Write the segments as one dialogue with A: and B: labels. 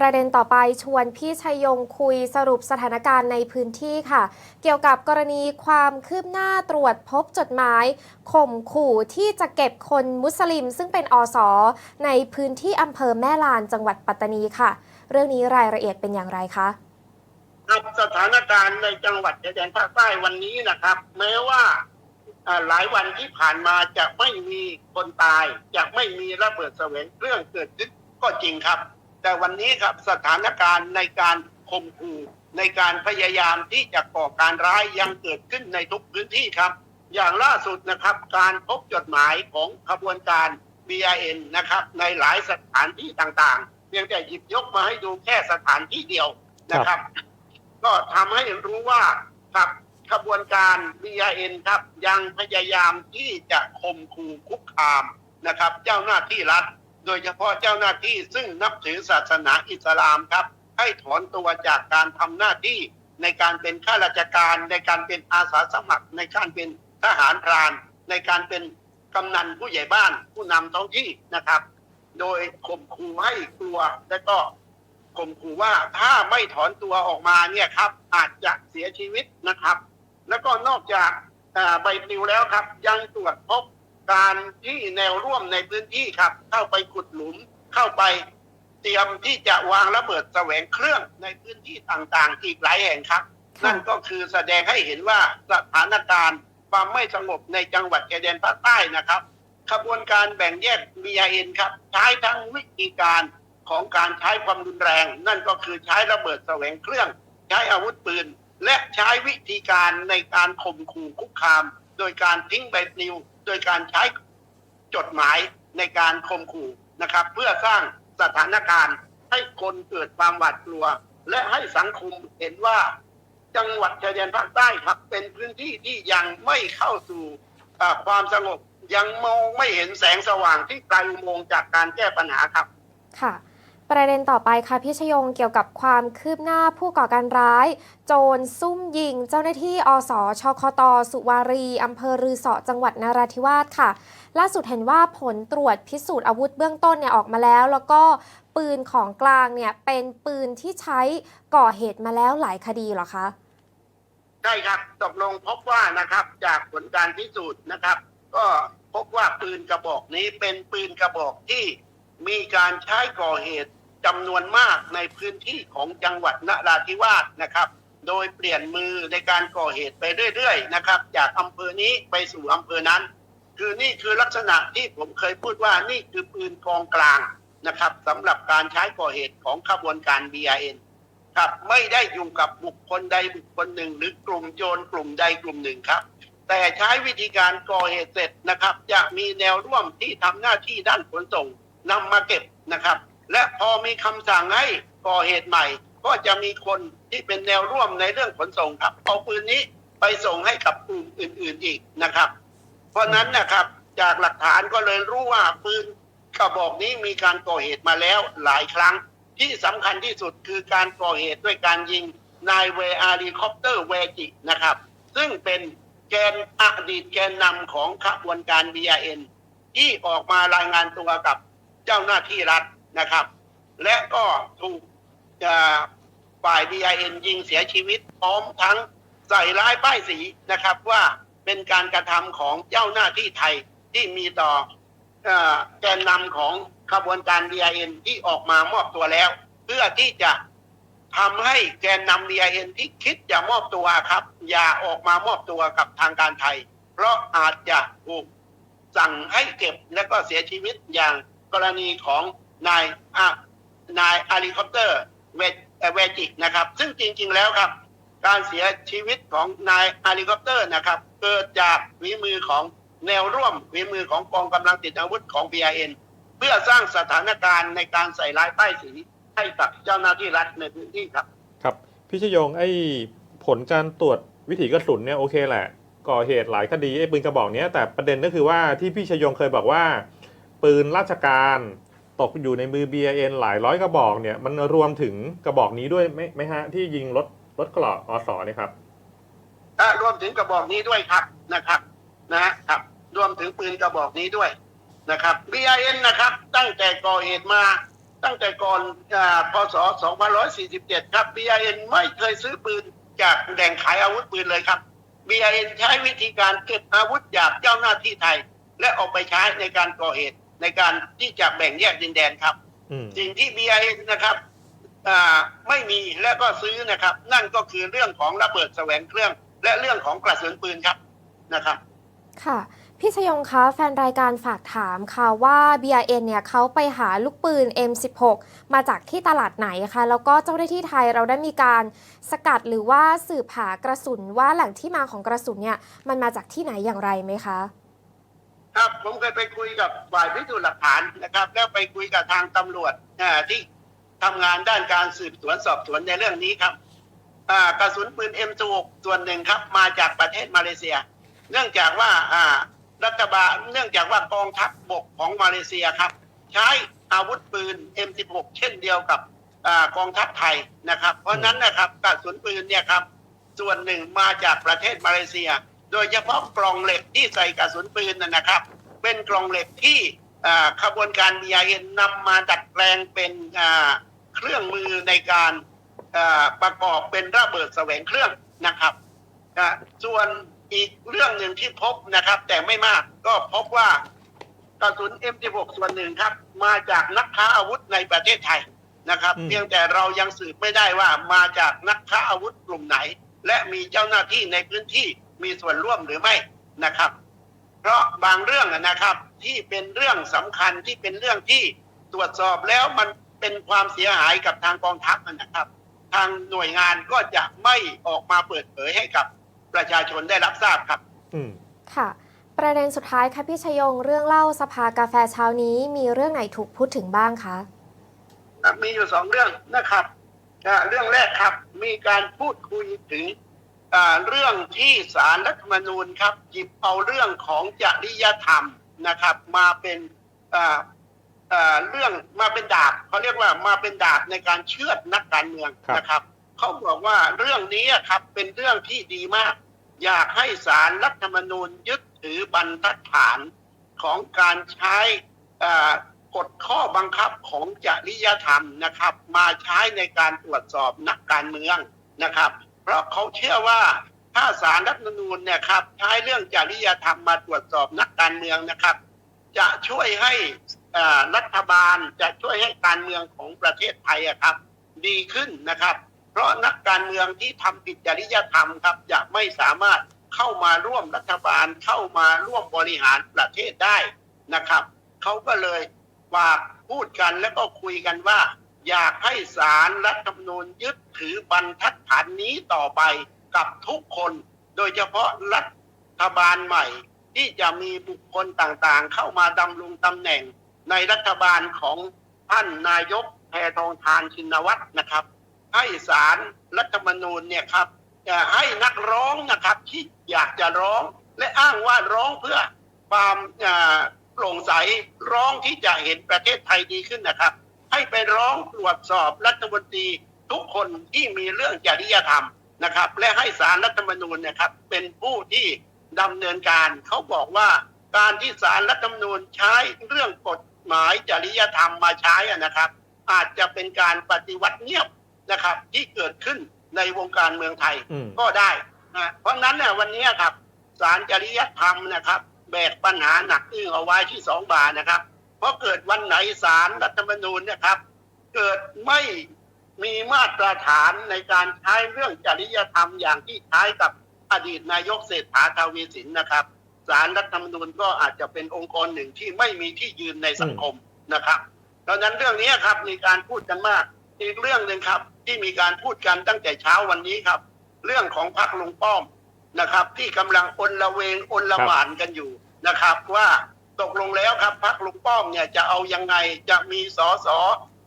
A: ประเด็นต่อไปชวนพี่ชัยยงคุยสรุปสถานการณ์ในพื้นที่ค่ะ เกี่ยวกับกรณีความคืบหน้าตรวจพบจดหมายข่มขู่ที่จะเก็บคนมุสลิม ซึ่งเป็นอสอในพื้นที่อำเภอแม่ลานจังหวัดปัตตานีค่ะ เรื่องนี้รายละเอียดเป็นอย่างไรคะ
B: ครับสถานการณ์ในจังหวัดชายแดนภาคใต้วันนี้นะครับ แม้ว่าหลายวันที่ผ่านมาจะไม่มีคนตายจะไม่มีระเบิดแสวงเครื่องเกิดขึ้นก็จริงครับ แต่วันนี้ครับสถานการณ์ในการข่มขู่ในการพยายามที่จะก่อการร้ายยังเกิดขึ้นในทุกพื้นที่ครับ อย่างล่าสุดนะครับการพบจดหมายของขบวนการ BIN นะครับในหลายสถานที่ต่างๆ เพียงแต่หยิบยกมาให้ดูแค่สถานที่เดียวนะครับ ก็ทำให้รู้ว่าครับขบวนการ BIN ครับยังพยายามที่จะข่มขู่คุกคามนะครับ เจ้าหน้าที่รัฐ โดยเฉพาะเจ้าหน้าที่ซึ่งนับถือศาสนาอิสลามครับ ให้ถอนตัวจากการทำหน้าที่ในการเป็นข้าราชการ ในการเป็นอาสาสมัคร ในการเป็นทหารพราน ในการเป็นกำนันผู้ใหญ่บ้านผู้นำท้องที่นะครับ โดยข่มขู่ให้กลัวและก็ข่มขู่ว่าถ้าไม่ถอนตัวออกมาเนี่ยครับ อาจจะเสียชีวิตนะครับ แล้วก็นอกจากใบปลิวแล้วครับ ยังตรวจพบ การที่แนวร่วมในพื้นที่ครับ เข้าไปขุดหลุมเข้าไปเตรียมที่จะวางระเบิดแสวงเครื่องในพื้นที่ต่างๆ อีกหลายแห่งครับ
A: ค่ะ
B: นั่นก็คือแสดงให้เห็นว่าสถานการณ์ความไม่สงบในจังหวัดชายแดนภาคใต้นะครับขบวนการแบ่งแยก BIN ครับใช้ทั้งวิธีการของการใช้ความรุนแรง นั่นก็คือใช้ระเบิดแสวงเครื่อง ใช้อาวุธปืน และใช้วิธีการในการข่มขู่คุกคาม โดยการทิ้งใบปลิว โดยการใช้จดหมายในการข่มขู่นะครับ เพื่อสร้างสถานการณ์ให้คนเกิดความหวาดกลัว และให้สังคมเห็นว่า จังหวัดชายแดนภาคใต้ครับ เป็นพื้นที่ที่ยังไม่เข้าสู่ความสงบยังมองไม่เห็นแสงสว่างที่ปลายอุโมงค์จากการแก้ปัญหาครับ
A: ค่ะ ประเด็นต่อไปค่ะพี่ชยงเกี่ยวกับความคืบหน้าผู้ก่อการร้าย โจรซุ่มยิง เจ้าหน้าที่อสชคต สุวารีอำเภอรือเสาะจังหวัดนราธิวาสค่ะ ล่าสุดเห็นว่าผลตรวจพิสูจน์อาวุธเบื้องต้นเนี่ยออกมาแล้ว แล้วก็ปืนของกลางเนี่ยเป็นปืนที่ใช้ก่อเหตุมาแล้วหลายคดีเหรอคะ
B: ใช่ครับตกลงพบว่านะครับจากผลการพิสูจน์นะครับ ก็พบว่าปืนกระบอกนี้เป็นปืนกระบอกที่มีการใช้ก่อเหตุ จำนวนมากในพื้นที่ของจังหวัดนราธิวาสนะครับ โดยเปลี่ยนมือในการก่อเหตุไปเรื่อยๆนะครับ จากอำเภอนี้ไปสู่อำเภอนั้น คือนี่คือลักษณะที่ผมเคยพูดว่านี่คือปืนกองกลางนะครับสำหรับการใช้ก่อเหตุของขบวนการ BIN ครับไม่ได้อยู่กับบุคคลใดบุคคลหนึ่ง หรือกลุ่มโจรกลุ่มใดกลุ่มหนึ่งครับ แต่ใช้วิธีการก่อเหตุเสร็จนะครับ จะมีแนวร่วมที่ทำหน้าที่ด้านขนส่งนำมาเก็บนะครับ และพอมีคำสั่งให้ก่อเหตุใหม่ ก็จะมีคนที่เป็นแนวร่วมในเรื่องขนส่งครับเอาปืนนี้ไปส่งให้กับกลุ่มอื่น ๆอีกนะครับ เพราะนั้นนะครับจากหลักฐานก็เลยรู้ว่าปืนกระบอกนี้มีการก่อเหตุมาแล้วหลายครั้ง ที่สำคัญที่สุดคือการก่อเหตุด้วยการยิงนายเวอารีคอปเตอร์เวจินะครับ ซึ่งเป็นแกนอดีตแกนนำของขบวนการ BIN ที่ออกมารายงานตัวกับเจ้าหน้าที่รัฐ นะครับ และก็ถูกฝ่าย BIN ยิงเสียชีวิตพร้อมทั้งใส่ร้ายป้ายสีนะครับว่าเป็นการกระทำของเจ้าหน้าที่ไทยที่มีต่อแกนนำของขบวนการ BIN ที่ออกมามอบตัวแล้ว เพื่อที่จะทำให้แกนนำ BIN ที่คิดจะมอบตัวครับ อย่าออกมามอบตัวกับทางการไทย เพราะอาจจะถูกสั่งให้เก็บและก็เสียชีวิตอย่างกรณีของ นายอะนายอารีคอปเตอร์เวเวจิกนะครับ ซึ่งจริง ๆ แล้วครับ การเสียชีวิตของนายอารีคอปเตอร์นะครับ เกิดจากฝีมือของแนวร่วมฝีมือของกองกำลังติดอาวุธของ BIN เพื่อสร้างสถานการณ์ในการใส่ร้ายป้ายสีให้กับเจ้าหน้าที่รัฐในพื้นที่ครับ
C: ครับพี่ชยงไอ้ผลการตรวจวิถีกระสุนเนี่ยโอเคแหละ ก่อเหตุหลายคดีไอ้ปืนกระบอกเนี้ยแต่ประเด็นก็คือว่าที่พี่ชยงเคยบอกว่า ปืนราชการ ตกอยู่ในมือ BIN หลายร้อยกระบอกเนี่ยมันรวมถึงกระบอกนี้ด้วยไหมไหมฮะ ที่ยิงรถรถเกราะอสเนี่ยครับ
B: ถ้ารวมถึงกระบอกนี้ด้วยครับนะครับนะครับ รวมถึงปืนกระบอกนี้ด้วยนะครับ BIN นะครับ ตั้งแต่ก่อเหตุมาตั้งแต่ก่อนอพศ 2547 ครับ BIN ไม่เคยซื้อปืนจากแหล่งขายอาวุธปืนเลยครับ BIN ใช้วิธีการเก็บอาวุธจากเจ้าหน้าที่ไทย และออกไปใช้ในการก่อเหตุ ในการที่จะแบ่งแยกดินแดนครับ
C: อืม
B: สิ่งที่ BIN นะครับอ่าไม่มีและก็ซื้อนะครับ นั่นก็คือเรื่องของระเบิดแสวงเครื่อง และเรื่องของกระสุนปืนครับนะครับ
A: ค่ะพี่ชยงคะแฟนรายการฝากถามค่ะว่า BRN เนี่ยเขาไปหาลูกปืน M16 มาจากที่ตลาดไหนคะแล้วก็เจ้าหน้าที่ไทยเราได้มีการสกัดหรือว่าสืบหากระสุนว่าแหล่งที่มาของกระสุนเนี่ยมันมาจากที่ไหนอย่างไรไหมคะ
B: ครับผมเคยไปคุยกับฝ่ายพิสูจน์หลักฐานนะครับ แล้วไปคุยกับทางตำรวจที่ทำงานด้านการสืบสวนสอบสวนในเรื่องนี้ครับกระสุนปืน M16 ส่วนหนึ่งครับ มาจากประเทศมาเลเซีย เนื่องจากว่ารัฐบาลเนื่องจากว่ากองทัพบกของมาเลเซียครับ ใช้อาวุธปืน M16 เช่นเดียวกับอกองทัพไทยนะครับ เพราะนั้นนะครับกระสุนปืนเนี่ยครับ ส่วนหนึ่งมาจากประเทศมาเลเซีย โดยเฉพาะกล่องเหล็กที่ใส่กระสุนปืนนะนะครับ เป็นกล่องเหล็กที่อ่าขบวนการ BIN นำมาดัดแปลงเป็นอ่าเครื่องมือในการอ่าประกอบเป็นระเบิดแสวงเครื่องนะครับอ่าส่วนอีกเรื่องหนึ่งที่พบนะครับ แต่ไม่มากก็พบว่ากระสุน M16 ส่วนหนึ่งครับ มาจากนักค้าอาวุธในประเทศไทยนะครับ
C: อืม
B: เพียงแต่เรายังสืบไม่ได้ว่ามาจากนักค้าอาวุธกลุ่มไหน และมีเจ้าหน้าที่ในพื้นที่ มีส่วนร่วมหรือไม่นะครับ เพราะบางเรื่องอะนะครับที่เป็นเรื่องสำคัญที่เป็นเรื่องที่ตรวจสอบแล้วมันเป็นความเสียหายกับทางกองทัพอะนะครับ ทางหน่วยงานก็จะไม่ออกมาเปิดเผยให้กับประชาชนได้รับทราบครับ
C: อืม
A: ค่ะ ประเด็นสุดท้ายค่ะพี่ชยงเรื่องเล่าสภากาแฟเช้านี้มีเรื่องไหนถูกพูดถึงบ้างคะ
B: ครับมีอยู่สองเรื่องนะครับอ่าเรื่องแรกครับ มีการพูดคุยถึงอ่า เรื่องที่สารรัฐธรรมนูญครับหยิบเอาเรื่องของจริยธรรมนะครับ มาเป็นอ่าอ่าเรื่องมาเป็นดาบเขาเรียกว่ามาเป็นดาบในการเชือดนักการเมือง
C: ครับ
B: นะครับเขาบอกว่าเรื่องนี้ครับเป็นเรื่องที่ดีมาก อยากให้สารรัฐธรรมนูญยึดถือบรรทัดฐานของการใช้อ่ากฎข้อบังคับของจริยธรรมนะครับ มาใช้ในการตรวจสอบนักการเมืองนะครับเพ ราะเขาเชื่อว่าถ้าสารรัฐธรรมนูญเนี่ยครับใช้เรื่องจริยธรรมมาตรวจสอบนักการเมืองนะครับ จะช่วยให้รัฐบาลจะช่วยให้การเมืองของประเทศไทยอะครับ ดีขึ้นนะครับ เพราะนักการเมืองที่ทำผิดจริยธรรมครับจะไม่สามารถเข้ามาร่วมรัฐบาลเข้ามาร่วมบริหารประเทศได้นะครับเขาก็เลยฝากพูดกันแล้วก็คุยกันว่า อยากให้สารรัฐธรรมนูญยึดถือบรรทัดฐานนี้ต่อไปกับทุกคน โดยเฉพาะรัฐบาลใหม่ ที่จะมีบุคคลต่างๆ เข้ามาดำรงตำแหน่งในรัฐบาลของท่านนายกแพทองทานชินวัตรนะครับ ให้สารรัฐธรรมนูญเนี่ยครับจะให้นักร้องนะครับที่อยากจะร้องและอ้างว่าร้องเพื่อความโปร่งใสร้องที่จะเห็นประเทศไทยดีขึ้นนะครับ ให้ไปร้องตรวจสอบรัฐมนตรีทุกคนที่มีเรื่องจริยธรรมนะครับ และให้สารรัฐธรรมนูญนะครับ เป็นผู้ที่ดำเนินการเขาบอกว่าการที่สารรัฐธรรมนูญใช้เรื่องกฎหมายจริยธรรมมาใช้อะนะครับ อาจจะเป็นการปฏิวัติเงียบนะครับ ที่เกิดขึ้นในวงการเมืองไทย
C: อืม
B: ก็ได้นะเพราะฉะนั้นเนี่ยวันนี้ครับสารจริยธรรมนะครับ แบกปัญหาหนักอึ้งเอาไว้ที่สองบาทนะครับ เพราะเกิดวันไหนสารรัฐธรรมนูญเนะครับ เกิดไม่มีมาตรฐานในการใช้เรื่องจริยธรรมอย่างที่ใช้กับอดีตนายกเศรษฐาทวีสินนะครับสารรัฐธรรมนูญก็อาจจะเป็นองค์กรหนึ่งที่ไม่มีที่ยืนในสังคมนะครับดังนั้นเรื่องนี้ครับมีการพูดกันมาก อีกเรื่องหนึ่งครับที่มีการพูดกันตั้งแต่เช้าวันนี้ครับ เรื่องของพรรคลุงป้อมนะครับ ที่กำลังอนละเวงอนละหมานกันอยู่นะครับ ว่า ตกลงแล้วครับพรรคลุงป้อมเนี่ยจะเอายังไงจะมีสอสอ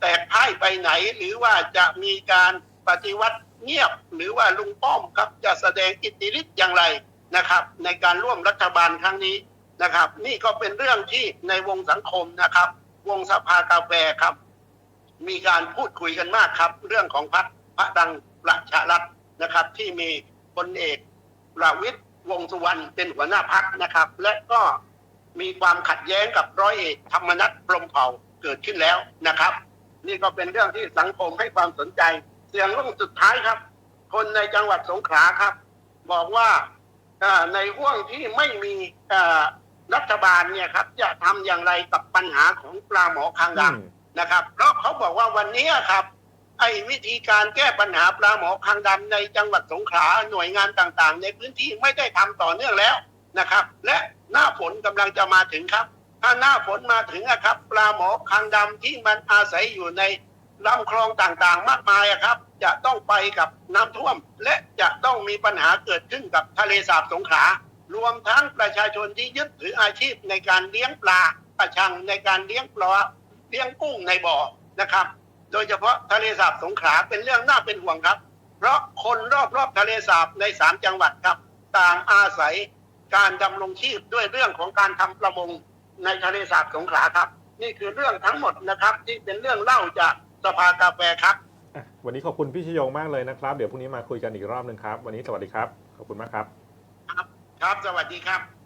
B: แตกพ่ายไปไหน หรือว่าจะมีการปฏิวัติเงียบ หรือว่าลุงป้อมครับจะแสดงอิทธิฤทธิ์อย่างไรนะครับ ในการร่วมรัฐบาลครั้งนี้นะครับ นี่ก็เป็นเรื่องที่ในวงสังคมนะครับ วงสภากาแฟครับ มีการพูดคุยกันมากครับ เรื่องของพรรคพระดังประชารัฐนะครับ ที่มีพลเอกประวิตยวงสุวรรณเป็นหัวหน้าพักนะครับ และก็ มีความขัดแย้งกับร้อยเอกธรรมนัฐพรหมเผ่าเกิดขึ้นแล้วนะครับ นี่ก็เป็นเรื่องที่สังคมให้ความสนใจ เสียงรุ่งสุดท้ายครับ คนในจังหวัดสงขลาครับ บอกว่าเอ่อในห่วงที่ไม่มีเอ่อรัฐบาลเนี่ยครับ จะทำอย่างไรกับปัญหาของปลาหมอคางดำ
C: อืม
B: นะครับ เพราะเขาบอกว่าวันนี้ครับไอ้วิธีการแก้ปัญหาปลาหมอคางดำในจังหวัดสงขลาหน่วยงานต่างๆ ในพื้นที่ไม่ได้ทำต่อเนื่องแล้วนะครับ และ หน้าฝนกำลังจะมาถึงครับ ถ้าหน้าฝนมาถึงอะครับ ปลาหมอคางดำที่มันอาศัยอยู่ในลำคลองต่างๆ มากมายอะครับ จะต้องไปกับน้ำท่วม และจะต้องมีปัญหาเกิดขึ้นกับทะเลสาบสงขลารวมทั้งประชาชนที่ยึดถืออาชีพในการเลี้ยงปลาประชังในการเลี้ยงปลาเลี้ยงกุ้งในบ่อนะครับ โดยเฉพาะทะเลสาบสงขลาเป็นเรื่องน่าเป็นห่วงครับ เพราะคนรอบๆทะเลสาบในสามจังหวัดครับ ต่างอาศัย การดำรงชีพด้วยเรื่องของการทำประมงในทะเลสาบสงขลาครับ นี่คือเรื่องทั้งหมดนะครับ ที่เป็นเรื่องเล่าจากสภากาแฟครับ
C: อะวันนี้ขอบคุณพี่ชยงมากเลยนะครับ เดี๋ยวพรุ่งนี้มาคุยกันอีกรอบหนึ่งครับ วันนี้สวัสดีครับ ขอบคุณมากครับ
B: ครับ สวัสดีครับ